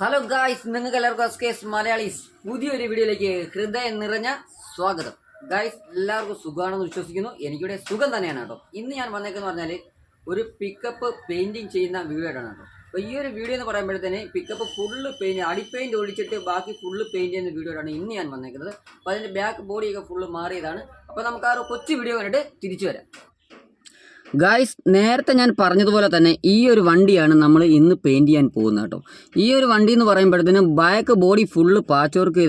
Hello guys നിങ്ങൾക്ക് എല്ലാവർക്കും S Malayalees പുതിയൊരു വീഡിയോയിലേക്ക് ഹൃദയം നിറഞ്ഞ സ്വാഗതം. ഗായ്സ് എല്ലാവർക്കും സുഖമാണെന്ന് വിശ്വസിക്കുന്നു. എനിക്കിവിടെ സുഖം തന്നെയാണ് കേട്ടോ. ഇന്ന് ഞാൻ വന്നേക്കെന്ന് പറഞ്ഞാൽ ഒരു പിക്കപ്പ് പെയിന്റിങ് ചെയ്യുന്ന വീഡിയോയാണ് കേട്ടോ. അപ്പോൾ ഈ ഒരു വീഡിയോ എന്ന് പറയുമ്പോഴത്തേന് പിക്കപ്പ് ഫുള്ള് പെയിന്റ് അടിപ്പെയിന്റ് ഒഴിച്ചിട്ട് ബാക്കി ഫുള്ള് പെയിന്റ് ചെയ്യുന്ന വീഡിയോ ആണ് ഇന്ന് ഞാൻ വന്നേക്കുന്നത്. അപ്പോൾ അതിന്റെ ബാക്ക് ബോഡിയൊക്കെ ഫുള്ള് മാറിയതാണ്. അപ്പോൾ നമുക്ക് ആ ഒരു കൊച്ചു വീഡിയോ കണ്ടിട്ട് തിരിച്ചു വരാം. ഗായ്സ് നേരത്തെ ഞാൻ പറഞ്ഞതുപോലെ തന്നെ ഈ ഒരു വണ്ടിയാണ് നമ്മൾ ഇന്ന് പെയിന്റ് ചെയ്യാൻ പോകുന്നത് കേട്ടോ. ഈ ഒരു വണ്ടി എന്ന് പറയുമ്പോഴത്തേനും back body full patch work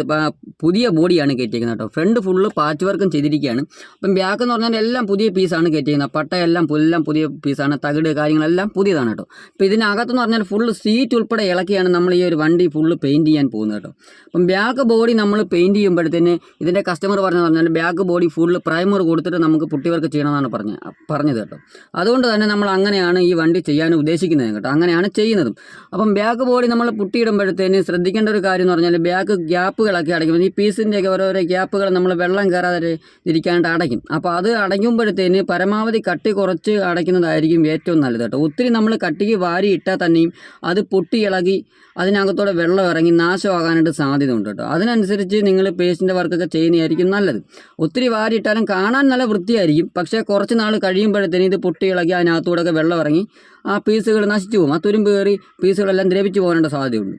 പുതിയ ബോഡിയാണ് കയറ്റിയിരിക്കുന്നത് കേട്ടോ. ഫ്രണ്ട് ഫുള്ള് പാച്ച് വർക്കും ചെയ്തിരിക്കുകയാണ്. അപ്പം ബാക്ക് എന്ന് പറഞ്ഞാൽ എല്ലാം പുതിയ പീസാണ് കയറ്റിയിരിക്കുന്നത് പട്ടയെല്ലാം എല്ലാം പുതിയ പീസാണ് തകിട് കാര്യങ്ങളെല്ലാം പുതിയതാണ് കേട്ടോ. അപ്പോൾ ഇതിനകത്തെന്ന് പറഞ്ഞാൽ ഫുള്ള് സീറ്റ് ഉൾപ്പെടെ ഇളക്കിയാണ് നമ്മൾ ഈ ഒരു വണ്ടി ഫുള്ള് പെയിന്റ് ചെയ്യാൻ പോകുന്നത് കേട്ടോ. അപ്പം ബാക്ക് ബോഡി നമ്മൾ പെയിന്റ് ചെയ്യുമ്പോഴത്തേന് ഇതിന്റെ കസ്റ്റമർ പറഞ്ഞതെന്ന് പറഞ്ഞാൽ ബാക്ക് ബോഡി ഫുള്ള് പ്രൈമർ കൊടുത്തിട്ട് നമുക്ക് പുട്ടി വർക്ക് ചെയ്യണമെന്നാണ് പറഞ്ഞത് പറഞ്ഞത് കേട്ടോ. അതുകൊണ്ട് തന്നെ നമ്മൾ അങ്ങനെയാണ് ഈ വണ്ടി ചെയ്യാൻ ഉദ്ദേശിക്കുന്നത് കേട്ടോ. അങ്ങനെയാണ് ചെയ്യുന്നതും. അപ്പം ബാക്ക് ബോഡി നമ്മൾ പുട്ടിയിടുമ്പോഴത്തേന് ശ്രദ്ധിക്കേണ്ട ഒരു കാര്യം എന്ന് പറഞ്ഞാൽ ബാക്ക് ഗ്യാപ്പുകളൊക്കെ അടയ്ക്കും. ഈ പീസിന്റെയൊക്കെ ഓരോരോ ഗ്യാപ്പുകൾ നമ്മൾ വെള്ളം കയറാതെ ഇരിക്കാനായിട്ട് അടയ്ക്കും. അപ്പോൾ അത് അടയ്ക്കുമ്പോഴത്തേന് പരമാവധി കട്ടി കുറച്ച് അടയ്ക്കുന്നതായിരിക്കും ഏറ്റവും നല്ലത് കേട്ടോ. ഒത്തിരി നമ്മൾ കട്ടിക്ക് വാരി ഇട്ടാൽ തന്നെയും അത് പൊട്ടി ഇളകി അതിനകത്തോടെ വെള്ളം ഇറങ്ങി നാശമാകാനായിട്ട് സാധ്യത ഉണ്ട് കേട്ടോ. അതിനനുസരിച്ച് നിങ്ങൾ പേസ്റ്റിന്റെ വർക്കൊക്കെ ചെയ്യുന്നതായിരിക്കും നല്ലത്. ഒത്തിരി വാരിയിട്ടാലും കാണാൻ നല്ല വൃത്തിയായിരിക്കും. പക്ഷേ കുറച്ച് നാൾ കഴിയുമ്പോഴത്തേന് ഇത് പൊട്ടി ഇളകി അതിനകത്തൂടെ ഒക്കെ വെള്ളം ഇറങ്ങി ആ പീസുകൾ നശിച്ചു പോകും. ആ തുരുമ്പ് കയറി പീസുകളെല്ലാം ദ്രവിച്ചു പോകാനുള്ള സാധ്യതയുണ്ട്.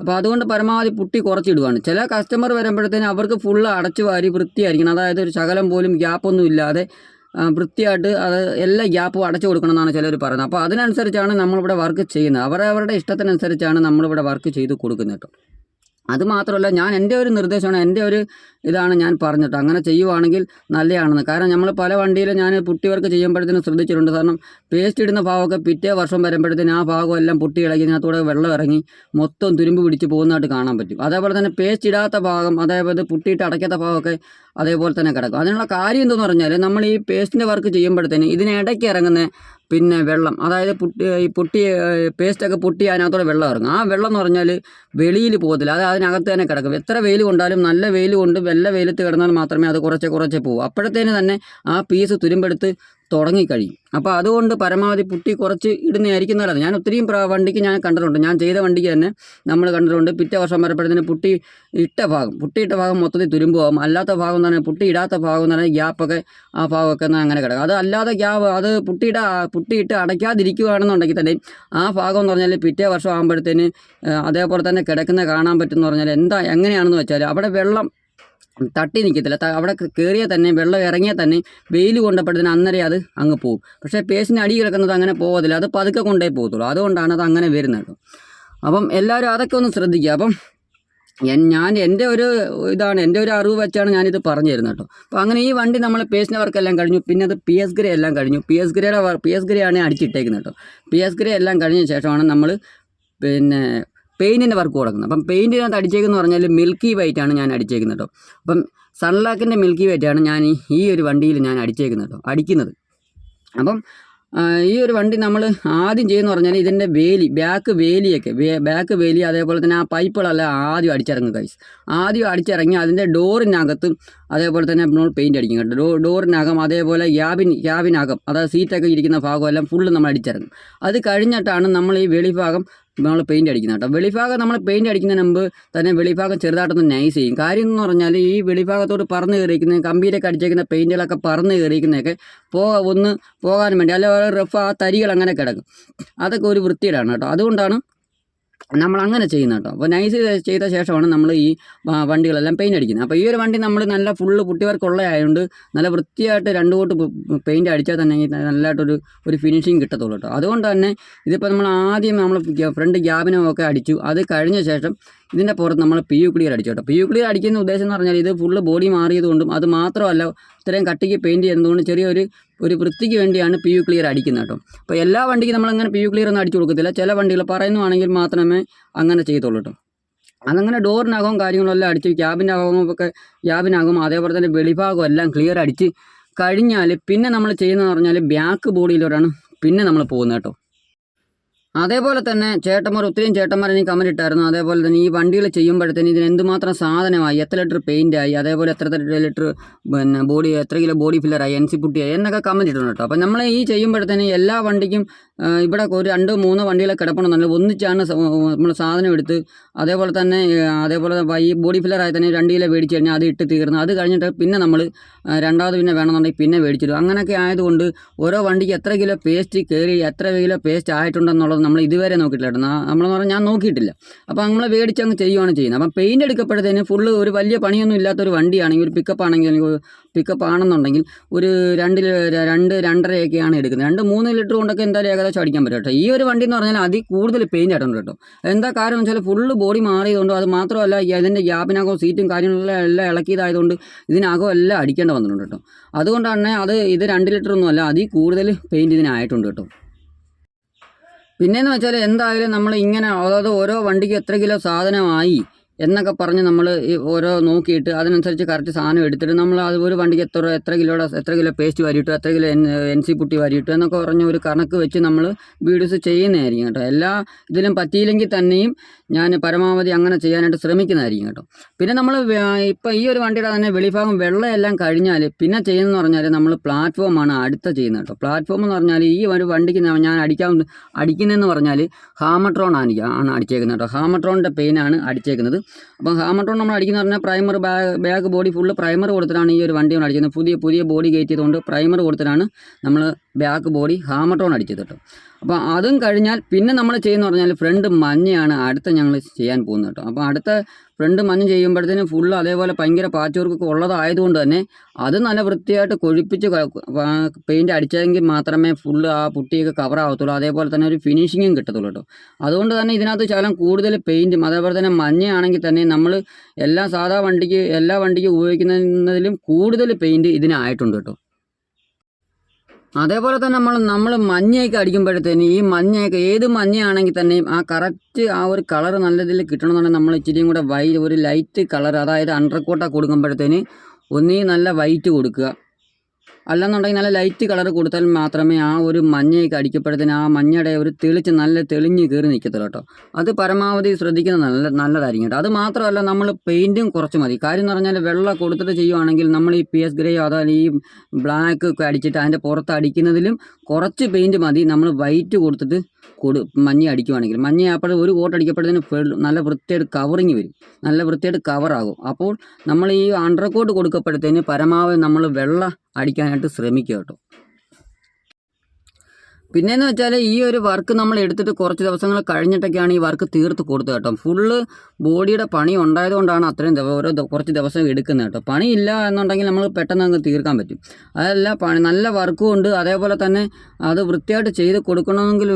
അപ്പോൾ അതുകൊണ്ട് പരമാവധി പുട്ടി കുറച്ചിടുവാണ്. ചില കസ്റ്റമർ വരുമ്പോഴത്തേന് അവർക്ക് ഫുള്ള് അടച്ചു വാരി വൃത്തിയായിരിക്കണം. അതായത് ഒരു ശകലം പോലും ഗ്യാപ്പൊന്നും ഇല്ലാതെ വൃത്തിയായിട്ട് അത് എല്ലാ ഗ്യാപ്പും അടച്ചു കൊടുക്കണമെന്നാണ് ചിലർ പറയുന്നത്. അപ്പോൾ അതിനനുസരിച്ചാണ് നമ്മളിവിടെ വർക്ക് ചെയ്യുന്നത്. അവരവരുടെ ഇഷ്ടത്തിനനുസരിച്ചാണ് നമ്മളിവിടെ വർക്ക് ചെയ്ത് കൊടുക്കുന്നത് കേട്ടോ. അത് മാത്രമല്ല ഞാൻ എന്റെ ഒരു നിർദ്ദേശമാണ് എന്റെ ഒരു ഇതാണ് ഞാൻ പറഞ്ഞിട്ട് അങ്ങനെ ചെയ്യുവാണെങ്കിൽ നല്ലതാണെന്ന്. കാരണം നമ്മൾ പല വണ്ടിയിലും ഞാൻ പുട്ടി വർക്ക് ചെയ്യുമ്പോഴത്തേനും ശ്രദ്ധിച്ചിട്ടുണ്ട്. കാരണം പേസ്റ്റ് ഇടുന്ന ഭാഗമൊക്കെ പിറ്റേ വർഷം വരുമ്പോഴത്തേനും ആ ഭാഗം എല്ലാം പുട്ടി ഇളകി അതിനകത്തൂടെ വെള്ളം ഇറങ്ങി മൊത്തം തുരുമ്പ് പിടിച്ച് പോകുന്നതായിട്ട് കാണാൻ പറ്റും. അതേപോലെ തന്നെ പേസ്റ്റ് ഇടാത്ത ഭാഗം അതേപോലെ പുട്ടിയിട്ട് അടയ്ക്കാത്ത ഭാഗമൊക്കെ അതേപോലെ തന്നെ കിടക്കും. അതിനുള്ള കാര്യം എന്തെന്ന് പറഞ്ഞാൽ നമ്മൾ ഈ പേസ്റ്റിന്റെ വർക്ക് ചെയ്യുമ്പോഴത്തേന് ഇതിനിടയ്ക്ക് ഇറങ്ങുന്ന പിന്നെ വെള്ളം അതായത് പുട്ടി ഈ പൊട്ടി പേസ്റ്റൊക്കെ പൊട്ടി അതിനകത്തോടെ വെള്ളം ഇറങ്ങും. ആ വെള്ളം എന്ന് പറഞ്ഞാൽ വെളിയിൽ പോകത്തില്ല. അത് അതിനകത്ത് തന്നെ കിടക്കും. എത്ര വെയിൽ കൊണ്ടാലും നല്ല വെയിൽ കൊണ്ട് വെല്ല വെയിലത്ത് കിടന്നാൽ മാത്രമേ അത് കുറച്ച് കുറച്ച് പോകൂ അപ്പോഴത്തേന് തന്നെ ആ പീസ് തുരുമ്പെടുത്ത് തുടങ്ങിക്കഴിയും. അപ്പോൾ അതുകൊണ്ട് പരമാവധി പുട്ടി കുറച്ച് ഇടുന്നതായിരിക്കും നല്ലത് ഞാൻ ഒത്തിരിയും വണ്ടിക്ക് ഞാൻ കണ്ടിട്ടുണ്ട്. ഞാൻ ചെയ്ത വണ്ടിക്ക് തന്നെ നമ്മൾ കണ്ടിട്ടുണ്ട് പിറ്റേ വർഷം വരപ്പോഴത്തേന് പുട്ടി ഇട്ട ഭാഗം. പുട്ടി ഇട്ട ഭാഗം മൊത്തത്തിൽ തുരുമ്പ് പോകും അല്ലാത്ത ഭാഗം എന്ന് പറഞ്ഞാൽ പുട്ടി ഇടാത്ത ഭാഗം എന്ന് പറഞ്ഞാൽ ഗ്യാപ്പൊക്കെ ആ ഭാഗമൊക്കെ അങ്ങനെ കിടക്കും. അത് അല്ലാതെ ഗ്യാപ്പ് അത് പുട്ടിയിട പുട്ടിയിട്ട് അടയ്ക്കാതിരിക്കുകയാണെന്നുണ്ടെങ്കിൽ തന്നെ ആ ഭാഗം എന്ന് പറഞ്ഞാൽ പിറ്റേ വർഷം ആകുമ്പോഴത്തേന് അതേപോലെ തന്നെ കിടക്കുന്ന കാണാൻ പറ്റുമെന്ന് പറഞ്ഞാൽ എന്താ എങ്ങനെയാണെന്ന് വെച്ചാൽ അവിടെ വെള്ളം തട്ടി നിൽക്കത്തില്ല. അവിടെ കയറിയാൽ തന്നെ വെള്ളം ഇറങ്ങിയാൽ തന്നെ വെയിൽ കൊണ്ടപ്പോഴത്തേന് അന്നേരം അത് അങ്ങ് പോകും പക്ഷേ പേസ്റ്റിന് അടി കിടക്കുന്നത് അങ്ങനെ പോകത്തില്ല. അത് പതുക്കെ കൊണ്ടേ പോകത്തുള്ളൂ. അതുകൊണ്ടാണ് അത് അങ്ങനെ വരുന്നത്. അപ്പം എല്ലാവരും അതൊക്കെ ഒന്ന് ശ്രദ്ധിക്കുക. അപ്പം എൻ- ഞാൻ എന്റെ ഒരു ഇതാണ് എന്റെ ഒരു അറിവ് വെച്ചാണ് ഞാനിത് പറഞ്ഞു തരുന്നത് കേട്ടോ. അപ്പോൾ അങ്ങനെ ഈ വണ്ടി നമ്മൾ പേസ്റ്റിന്റെ വർക്കെല്ലാം കഴിഞ്ഞു. പിന്നെ അത് പി എസ് ഗ്രേ എല്ലാം കഴിഞ്ഞു. പി എസ് ഗ്രേയുടെ പി എസ് ഗ്രേ ആണ് അടിച്ചിട്ടേക്കുന്നത് കേട്ടോ. പി എസ് ഗ്രേ എല്ലാം കഴിഞ്ഞ ശേഷമാണ് നമ്മൾ പിന്നെ പെയിന്റിന്റെ വർക്ക് കൊടുക്കുന്നത് അപ്പം പെയിന്റിനകത്ത് അടിച്ചേക്കെന്ന് പറഞ്ഞാൽ മിൽക്കി വൈറ്റ് ആണ് ഞാൻ അടിച്ചേക്കുന്നത് കേട്ടോ. അപ്പം സൺലാക്കിന്റെ മിൽക്കി വൈറ്റ് ആണ് ഞാൻ ഈ- ഒരു വണ്ടിയിൽ ഞാൻ അടിച്ചേക്കുന്നത് കേട്ടോ അടിക്കുന്നത്. അപ്പം ഈ ഒരു വണ്ടി നമ്മൾ ആദ്യം ചെയ്യുന്ന പറഞ്ഞാൽ ഇതിന്റെ വേലി ബാക്ക് വേലിയൊക്കെ ബാക്ക് വേലി അതേപോലെ തന്നെ ആ പൈപ്പുകളല്ല ആദ്യം അടിച്ചിറങ്ങുക കൈസ് ആദ്യം അടിച്ചിറങ്ങി അതിന്റെ ഡോറിനകത്ത് അതേപോലെ തന്നെ നമ്മൾ പെയിന്റ് അടിക്കും കേട്ടോ. ഡോ ഡോറിനകം അതേപോലെ ക്യാബിൻ ക്യാബിനകം അതായത് സീറ്റൊക്കെ ഇരിക്കുന്ന ഭാഗമെല്ലാം ഫുള്ള് നമ്മൾ അടിച്ചിറങ്ങും. അത് കഴിഞ്ഞിട്ടാണ് നമ്മൾ ഈ വെളിഭാഗം നമ്മൾ പെയിന്റ് അടിക്കുന്നത് കേട്ടോ. വെളിഭാഗം നമ്മൾ പെയിന്റ് അടിക്കുന്നതിന് മുമ്പ് തന്നെ വെളിഭാഗം ചെറുതായിട്ടൊന്ന് നൈസ് ചെയ്യും. കാര്യം എന്ന് പറഞ്ഞാൽ ഈ വെളിഭാഗത്തോട് പറന്ന് കയറിയിരിക്കുന്ന കമ്പിയിലൊക്കെ അടിച്ചേക്കുന്ന പെയിന്റുകളൊക്കെ പറന്ന് കയറിയിരിക്കുന്നതൊക്കെ പോ ഒന്ന് പോകാൻ വേണ്ടി അല്ലെങ്കിൽ റഫ് ആ തരികൾ അങ്ങനെ കിടക്കും. അതൊക്കെ ഒരു വൃത്തിയിലാണ് കേട്ടോ. അതുകൊണ്ടാണ് നമ്മൾ അങ്ങനെ ചെയ്യുന്ന കേട്ടോ അപ്പോൾ നൈസ് ചെയ്ത ശേഷമാണ് നമ്മൾ ഈ വണ്ടികളെല്ലാം പെയിന്റ് അടിക്കുന്നത്. അപ്പോൾ ഈ ഒരു വണ്ടി നമ്മൾ നല്ല ഫുള്ള് പുട്ടിവർക്കുള്ളതായതുകൊണ്ട് നല്ല വൃത്തിയായിട്ട് രണ്ട് കോട്ട് പെയിന്റ് അടിച്ചാൽ തന്നെ നല്ലതായിട്ടൊരു ഒരു ഫിനിഷിങ് കിട്ടത്തുള്ളൂ കേട്ടോ അതുകൊണ്ട് തന്നെ ഇതിപ്പോൾ നമ്മൾ ആദ്യം നമ്മൾ ഫ്രണ്ട് ഗ്യാബിനൊക്കെ അടിച്ചു. അത് കഴിഞ്ഞ ശേഷം ഇതിന്റെ പുറത്ത് നമ്മൾ പി യു ക്ലിയർ അടിച്ചു കേട്ടോ പി യു ക്ലിയർ അടിക്കുന്ന ഉദ്ദേശം എന്ന് പറഞ്ഞാൽ ഇത് ഫുള്ള് ബോഡി മാറിയതുകൊണ്ടും അത് മാത്രമല്ല ഇത്രയും കട്ടിക്ക് പെയിന്റ് ചെയ്യുന്നതുകൊണ്ട് ചെറിയൊരു ഒരു വൃത്തിക്ക് വേണ്ടിയാണ് പി യു ക്ലിയർ അടിക്കുന്നത് കേട്ടോ. അപ്പോൾ എല്ലാ വണ്ടിക്കും നമ്മളങ്ങനെ പി യു ക്ലിയർ ഒന്നും അടിച്ചു കൊടുക്കത്തില്ല. ചില വണ്ടികൾ പറയുന്നതാണെങ്കിൽ മാത്രമേ അങ്ങനെ ചെയ്യത്തുള്ളൂ കേട്ടോ. അതങ്ങനെ ഡോറിനകവും കാര്യങ്ങളും എല്ലാം അടിച്ച് അകവും ഒക്കെ ക്യാബിനകം അതേപോലെ തന്നെ വെളിഭാഗവും എല്ലാം ക്ലിയർ അടിച്ച് കഴിഞ്ഞാൽ പിന്നെ നമ്മൾ ചെയ്യുന്നതെന്ന് പറഞ്ഞാൽ ബാക്ക് ബോഡിയിലൂടെയാണ് പിന്നെ നമ്മൾ പോകുന്നത് കേട്ടോ. അതേപോലെ തന്നെ ചേട്ടന്മാർ ഒത്തിരിയും ചേട്ടന്മാർ എനിക്ക് കമന്റ് ഇട്ടായിരുന്നു. അതേപോലെ തന്നെ ഈ വണ്ടികൾ ചെയ്യുമ്പോഴത്തേന് ഇതിന് എന്തുമാത്രം സാധനമായി എത്ര ലിറ്റർ പെയിന്റ് ആയി അതേപോലെ എത്ര ലിറ്റർ പിന്നെ ബോഡി എത്ര കിലോ ബോഡി ഫില്ലറായി എൻ സി പുട്ടിയായി എന്നൊക്കെ കമന്റ് ഇട്ടുണ്ട് കേട്ടോ. അപ്പം നമ്മൾ ഈ ചെയ്യുമ്പോഴത്തേന് എല്ലാ വണ്ടിക്കും ഇവിടെ ഒരു രണ്ട് മൂന്ന് വണ്ടികളെ കിടപ്പണമെന്നുണ്ടെങ്കിൽ ഒന്നിച്ചാണ് നമ്മൾ സാധനം എടുത്ത് അതേപോലെ തന്നെ അതേപോലെ ഈ ബോഡി ഫില്ലറായി തന്നെ രണ്ട് കിലോ മേടിച്ച് കഴിഞ്ഞാൽ അത് ഇട്ട് തീർന്ന്. അത് കഴിഞ്ഞിട്ട് പിന്നെ നമ്മൾ രണ്ടാമത് പിന്നെ വേണമെന്നുണ്ടെങ്കിൽ പിന്നെ മേടിച്ചിടും. അങ്ങനെയൊക്കെ ആയതുകൊണ്ട് ഓരോ വണ്ടിക്ക് എത്ര കിലോ പേസ്റ്റ് കയറി എത്ര കിലോ പേസ്റ്റ് ആയിട്ടുണ്ടെന്നുള്ളത് നമ്മൾ ഇതുവരെ നോക്കിയിട്ടില്ല കേട്ടോ. നമ്മളെന്ന് പറഞ്ഞാൽ ഞാൻ നോക്കിയിട്ടില്ല. അപ്പോൾ നമ്മൾ മേടിച്ച് അങ്ങ് ചെയ്യുകയാണ് ചെയ്യുന്നത്. അപ്പം പെയിന്റ് എടുക്കപ്പോഴത്തേന് ഫുള്ള് ഒരു വലിയ പണിയൊന്നും ഇല്ലാത്തൊരു വണ്ടിയാണെങ്കിൽ ഒരു പിക്കപ്പ് ആണെങ്കിൽ പിക്കപ്പ് ആണെന്നുണ്ടെങ്കിൽ ഒരു രണ്ട് രണ്ട് രണ്ടരയൊക്കെയാണ് എടുക്കുന്നത്. രണ്ട് മൂന്ന് ലിറ്റർ കൊണ്ടൊക്കെ എന്തായാലും ഏകദേശം അടിക്കാൻ പറ്റും കേട്ടോ. ഈ ഒരു വണ്ടി എന്ന് പറഞ്ഞാൽ അതി കൂടുതൽ പെയിന്റ് ആയിട്ടുണ്ട് കേട്ടോ. എന്താ കാരണം എന്ന് വെച്ചാൽ ഫുള്ള് ബോഡി മാറിയതുകൊണ്ട് അത് മാത്രമല്ല അതിന്റെ ഗ്യാപ്പിനകവും സീറ്റും കാര്യങ്ങളെല്ലാം എല്ലാം ഇളക്കിയതായതുകൊണ്ട് ഇതിനകം എല്ലാം അടിക്കേണ്ടി വന്നിട്ടുണ്ട് കേട്ടോ. അതുകൊണ്ടാണ് അത് ഇത് രണ്ട് ലിറ്റർ ഒന്നും അല്ല അതിൽ കൂടുതൽ പെയിന്റ് ഇതിനായിട്ടുണ്ട് കേട്ടോ. പിന്നെയെന്ന് വെച്ചാൽ എന്തായാലും നമ്മൾ ഇങ്ങനെ അതായത് ഓരോ വണ്ടിക്ക് എത്ര കിലോ സാധനമായി. എന്നൊക്കെ പറഞ്ഞ് നമ്മൾ ഈ ഓരോ നോക്കിയിട്ട് അതിനനുസരിച്ച് കറക്റ്റ് സാധനം എടുത്തിട്ട് നമ്മൾ അത് ഒരു വണ്ടിക്ക് എത്ര എത്ര കിലോയുടെ എത്ര കിലോ പേസ്റ്റ് വാരിയിട്ടു എത്ര കിലോ എൻ സി പുട്ടി വാരിയിട്ടു എന്നൊക്കെ പറഞ്ഞ ഒരു കണക്ക് വെച്ച് നമ്മൾ വീഡിയോസ് ചെയ്യുന്നതായിരിക്കും കേട്ടോ. എല്ലാ ഇതിലും പറ്റിയില്ലെങ്കിൽ തന്നെയും ഞാൻ പരമാവധി അങ്ങനെ ചെയ്യാനായിട്ട് ശ്രമിക്കുന്നതായിരിക്കും കേട്ടോ. പിന്നെ നമ്മൾ ഇപ്പം ഈ ഒരു വണ്ടിയുടെ തന്നെ വെളിഭാഗം വെള്ളമെല്ലാം കഴിഞ്ഞാൽ പിന്നെ ചെയ്യുന്നതെന്ന് പറഞ്ഞാൽ നമ്മൾ പ്ലാറ്റ്ഫോമാണ് അടുത്ത ചെയ്യുന്നത് കേട്ടോ. പ്ലാറ്റ്ഫോം എന്ന് പറഞ്ഞാൽ ഈ ഒരു വണ്ടിക്ക് ഞാൻ അടിക്കാൻ അടിക്കുന്നതെന്ന് പറഞ്ഞാൽ ഹാമട്രോൺ ആണ് ആണ് അടിച്ചേക്കുന്നത് കേട്ടോ. ഹാമട്രോണിന്റെ പെയിനാണ് അടിച്ചേക്കുന്നത്. അപ്പം ഹാമട്രോൺ നമ്മൾ അടിക്കുന്ന പറഞ്ഞാൽ primer back body full primer കൊടുത്തിട്ടാണ് ഈ ഒരു വണ്ടി നമ്മൾ അടിക്കുന്നത്. പുതിയ പുതിയ ബോഡി കയറ്റിയതുകൊണ്ട് പ്രൈമർ കൊടുത്തിട്ടാണ് നമ്മൾ ബാക്ക് ബോഡി ഹാമട്ടോൺ അടിച്ചത് കേട്ടോ. അപ്പോൾ അതും കഴിഞ്ഞാൽ പിന്നെ നമ്മൾ ചെയ്യുന്ന പറഞ്ഞാൽ ഫ്രണ്ട് മഞ്ഞയാണ് അടുത്ത ഞങ്ങൾ ചെയ്യാൻ പോകുന്നത് കേട്ടോ. അപ്പോൾ അടുത്ത ഫ്രണ്ട് മഞ്ഞ് ചെയ്യുമ്പോഴത്തേനും ഫുള്ള് അതേപോലെ ഭയങ്കര പാച്ച് വർക്കൊക്കെ ഉള്ളതായതുകൊണ്ട് തന്നെ അത് നല്ല വൃത്തിയായിട്ട് കൊഴിപ്പിച്ച് പെയിന്റ് അടിച്ചതെങ്കിൽ മാത്രമേ ഫുള്ള് ആ പുട്ടിയൊക്കെ കവർ ആവത്തുള്ളൂ. അതേപോലെ തന്നെ ഒരു ഫിനിഷിങ്ങും കിട്ടത്തുള്ളൂ കേട്ടോ. അതുകൊണ്ട് തന്നെ ഇതിനകത്ത് ശകലം കൂടുതൽ പെയിന്റും അതേപോലെ തന്നെ മഞ്ഞയാണെങ്കിൽ തന്നെ നമ്മൾ എല്ലാ സാധാ വണ്ടിക്ക് എല്ലാ വണ്ടിക്ക് ഉപയോഗിക്കുന്നതിലും കൂടുതൽ പെയിന്റ് ഇതിനായിട്ടുണ്ട് കേട്ടോ. അതേപോലെ തന്നെ നമ്മൾ നമ്മൾ മഞ്ഞയൊക്കെ അടിക്കുമ്പോഴത്തേന് ഈ മഞ്ഞയൊക്കെ ഏത് മഞ്ഞയാണെങ്കിൽ തന്നെയും ആ കറക്റ്റ് ആ ഒരു കളർ നല്ല രീതിയിൽ കിട്ടണമെന്നുണ്ടെങ്കിൽ നമ്മൾ ഇച്ചിരിയും കൂടെ വൈ ഒരു ലൈറ്റ് കളർ അതായത് അണ്ടർ കോട്ടാ കൊടുക്കുമ്പോഴത്തേന് ഒന്നീ നല്ല വൈറ്റ് കൊടുക്കുക. അല്ലെന്നുണ്ടെങ്കിൽ നല്ല ലൈറ്റ് കളർ കൊടുത്താൽ മാത്രമേ ആ ഒരു മഞ്ഞയൊക്കെ അടിക്കപ്പെടുത്തിന് ആ മഞ്ഞയുടെ ഒരു തെളിച്ച് നല്ല തെളിഞ്ഞ് കയറി നിൽക്കത്തുള്ളൂ കേട്ടോ. അത് പരമാവധി ശ്രദ്ധിക്കുന്ന നല്ല നല്ലതായിരിക്കും കേട്ടോ. അത് മാത്രമല്ല നമ്മൾ പെയിന്റും കുറച്ച് മതി. കാര്യം എന്ന് പറഞ്ഞാൽ വെള്ളം കൊടുത്തിട്ട് ചെയ്യുവാണെങ്കിൽ നമ്മൾ ഈ പി എസ് ഗ്രേയോ അതായത് ഈ ബ്ലാക്ക് ഒക്കെ അടിച്ചിട്ട് അതിന്റെ പുറത്ത് അടിക്കുന്നതിലും കുറച്ച് പെയിന്റ് മതി. നമ്മൾ വൈറ്റ് കൊടുത്തിട്ട് കൊടു മഞ്ഞ അടിക്കുവാണെങ്കിൽ മഞ്ഞ അപ്പോൾ ഒരു കോട്ട് അടിക്കപ്പെടുന്നതിന് നല്ല വൃത്തിയായിട്ട് കവറിങ് വരും. നല്ല വൃത്തിയായിട്ട് കവറാകും അപ്പോൾ നമ്മൾ ഈ അണ്ടർ കോട്ട് കൊടുക്കപ്പെടുന്നതിന് പരമാവധി നമ്മൾ വെള്ളം അടിക്കാനായിട്ട് ശ്രമിക്കുക കേട്ടോ. പിന്നെയെന്ന് വെച്ചാൽ ഈ ഒരു വർക്ക് നമ്മൾ എടുത്തിട്ട് കുറച്ച് ദിവസങ്ങൾ കഴിഞ്ഞിട്ടൊക്കെയാണ് ഈ വർക്ക് തീർത്ത് കൊടുത്തത് കേട്ടോ. ഫുള്ള് ബോഡിയുടെ പണി ഉണ്ടായതുകൊണ്ടാണ് അത്രയും ഓരോ കുറച്ച് ദിവസം എടുക്കുന്നത് കേട്ടോ. പണിയില്ല എന്നുണ്ടെങ്കിൽ നമ്മൾ പെട്ടെന്ന് അങ്ങ് തീർക്കാൻ പറ്റും. അതല്ല പണി നല്ല വർക്കും ഉണ്ട്. അതേപോലെ തന്നെ അത് വൃത്തിയായിട്ട് ചെയ്ത് കൊടുക്കണമെങ്കിൽ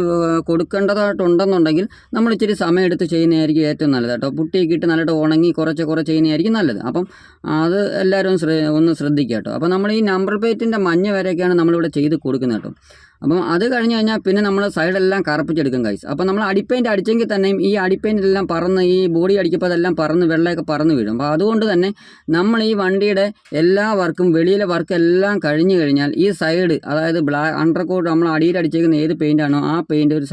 കൊടുക്കേണ്ടതായിട്ടുണ്ടെന്നുണ്ടെങ്കിൽ നമ്മൾ ഇച്ചിരി സമയം എടുത്ത് ചെയ്യുന്നതായിരിക്കും ഏറ്റവും നല്ലത് കേട്ടോ. പുട്ടിയൊക്കെ ഇട്ട് നല്ലതായിട്ട് ഉണങ്ങി കുറച്ച് കുറച്ച് ചെയ്യുന്നതായിരിക്കും നല്ലത്. അപ്പം അത് എല്ലാവരും ഒന്ന് ശ്രദ്ധിക്കുക കേട്ടോ. അപ്പോൾ നമ്മൾ ഈ നമ്പർ പ്ലേറ്റിന്റെ മഞ്ഞ വരെയൊക്കെയാണ് നമ്മളിവിടെ ചെയ്ത് കൊടുക്കുന്നത് കേട്ടോ. അപ്പം അത് കഴിഞ്ഞ് കഴിഞ്ഞാൽ പിന്നെ നമ്മൾ സൈഡെല്ലാം കറുപ്പിച്ചെടുക്കും കൈസ് അപ്പം നമ്മൾ അടിപ്പെയിന്റ് അടിച്ചെങ്കിൽ തന്നെയും ഈ അടിപ്പെയിന്റെല്ലാം പറന്ന് ഈ ബോഡി അടിക്കുമ്പോൾ അതെല്ലാം പറന്ന് വെള്ളമൊക്കെ പറന്ന് വീഴും. അപ്പോൾ അതുകൊണ്ട് തന്നെ നമ്മൾ ഈ വണ്ടിയുടെ എല്ലാ വർക്കും വെളിയിലെ വർക്ക് എല്ലാം കഴിഞ്ഞ് കഴിഞ്ഞാൽ ഈ സൈഡ് അതായത് ബ്ലാ അണ്ടർ കോട്ട് നമ്മൾ അടിയിൽ അടിച്ചേക്കുന്ന ഏത് പെയിന്റാണോ ആ പെയിന്റ് ഒരു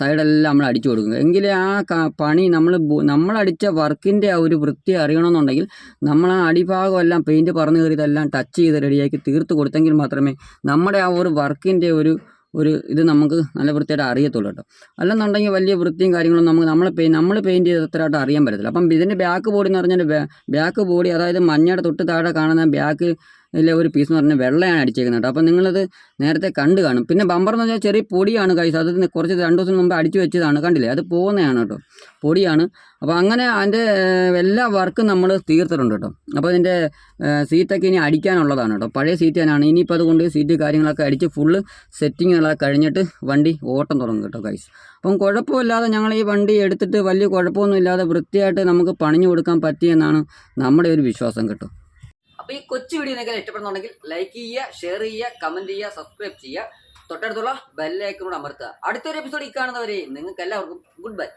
സൈഡെല്ലാം നമ്മൾ അടിച്ചു കൊടുക്കും. എങ്കിലേ ആ പണി നമ്മൾ അടിച്ച വർക്കിന്റെ ആ ഒരു വൃത്തി അറിയണമെന്നുണ്ടെങ്കിൽ നമ്മൾ ആ അടിഭാഗം എല്ലാം പെയിന്റ് പറന്ന് കയറിയതെല്ലാം ടച്ച് ചെയ്ത് റെഡിയാക്കി തീർത്ത് കൊടുത്തെങ്കിൽ മാത്രമേ നമ്മുടെ ആ ഒരു വർക്കിന്റെ ഒരു ഒരു ഇത് നമുക്ക് നല്ല വൃത്തിയായിട്ട് അറിയത്തുള്ളൂ കേട്ടോ. അല്ലെന്നുണ്ടെങ്കിൽ വലിയ വൃത്തിയും കാര്യങ്ങളും നമുക്ക് നമ്മൾ പെയിൻ നമ്മൾ പെയിന്റ് ചെയ്ത് അത്രയായിട്ട് അറിയാൻ പറ്റത്തില്ല. അപ്പം ഇതിന്റെ ബാക്ക് ബോഡി എന്ന് പറഞ്ഞാൽ ബാക്ക് ബോഡി അതായത് മഞ്ഞയുടെ തൊട്ട് താഴെ കാണുന്ന ബാക്ക് ഇതിലെ ഒരു പീസ് എന്ന് പറഞ്ഞാൽ വെള്ളയാണ് അടിച്ചേക്കുന്നത് കേട്ടോ. അപ്പോൾ നിങ്ങളത് നേരത്തെ കണ്ട് കാണും. പിന്നെ ബമ്പർ എന്ന് വെച്ചാൽ ചെറിയ പൊടിയാണ് കൈസ് അത് കുറച്ച് രണ്ട് ദിവസം മുമ്പ് അടിച്ചു വെച്ചതാണ്. കണ്ടില്ലേ? അത് പോകുന്നതാണ് കേട്ടോ. പൊടിയാണ്. അപ്പോൾ അങ്ങനെ അതിന്റെ എല്ലാ വർക്കും നമ്മൾ തീർത്തിട്ടുണ്ട് കേട്ടോ. അപ്പോൾ ഇതിന്റെ ഏഹ്, സീറ്റൊക്കെ ഇനി അടിക്കാനുള്ളതാണ് കേട്ടോ. പഴയ സീറ്റ് തന്നെയാണ്. ഇനിയിപ്പോൾ അതുകൊണ്ട് സീറ്റ് കാര്യങ്ങളൊക്കെ അടിച്ച് ഫുള്ള് സെറ്റിങ്ങുകളൊക്കെ കഴിഞ്ഞിട്ട് വണ്ടി ഓട്ടം തുടങ്ങും കേട്ടോ കൈസ് അപ്പം കുഴപ്പമില്ലാതെ ഞങ്ങൾ ഈ വണ്ടി എടുത്തിട്ട് വലിയ കുഴപ്പമൊന്നുമില്ലാതെ വൃത്തിയായിട്ട് നമുക്ക് പണിഞ്ഞു കൊടുക്കാൻ പറ്റിയെന്നാണ് നമ്മുടെ ഒരു വിശ്വാസം കേട്ടോ. അപ്പോൾ ഈ കൊച്ചു വീഡിയോ നിങ്ങൾക്ക് ഇഷ്ടപ്പെടുന്നുണ്ടെങ്കിൽ ലൈക്ക് ചെയ്യുക ഷെയർ ചെയ്യുക കമന്റ് ചെയ്യുക സബ്സ്ക്രൈബ് ചെയ്യുക. തൊട്ടടുത്തുള്ള ബെല്ലൈക്കൂടെ അമർത്തുക. അടുത്തൊരു എപ്പിസോഡിൽ കാണുന്നവരെ നിങ്ങൾക്ക് എല്ലാവർക്കും ഗുഡ് ബൈ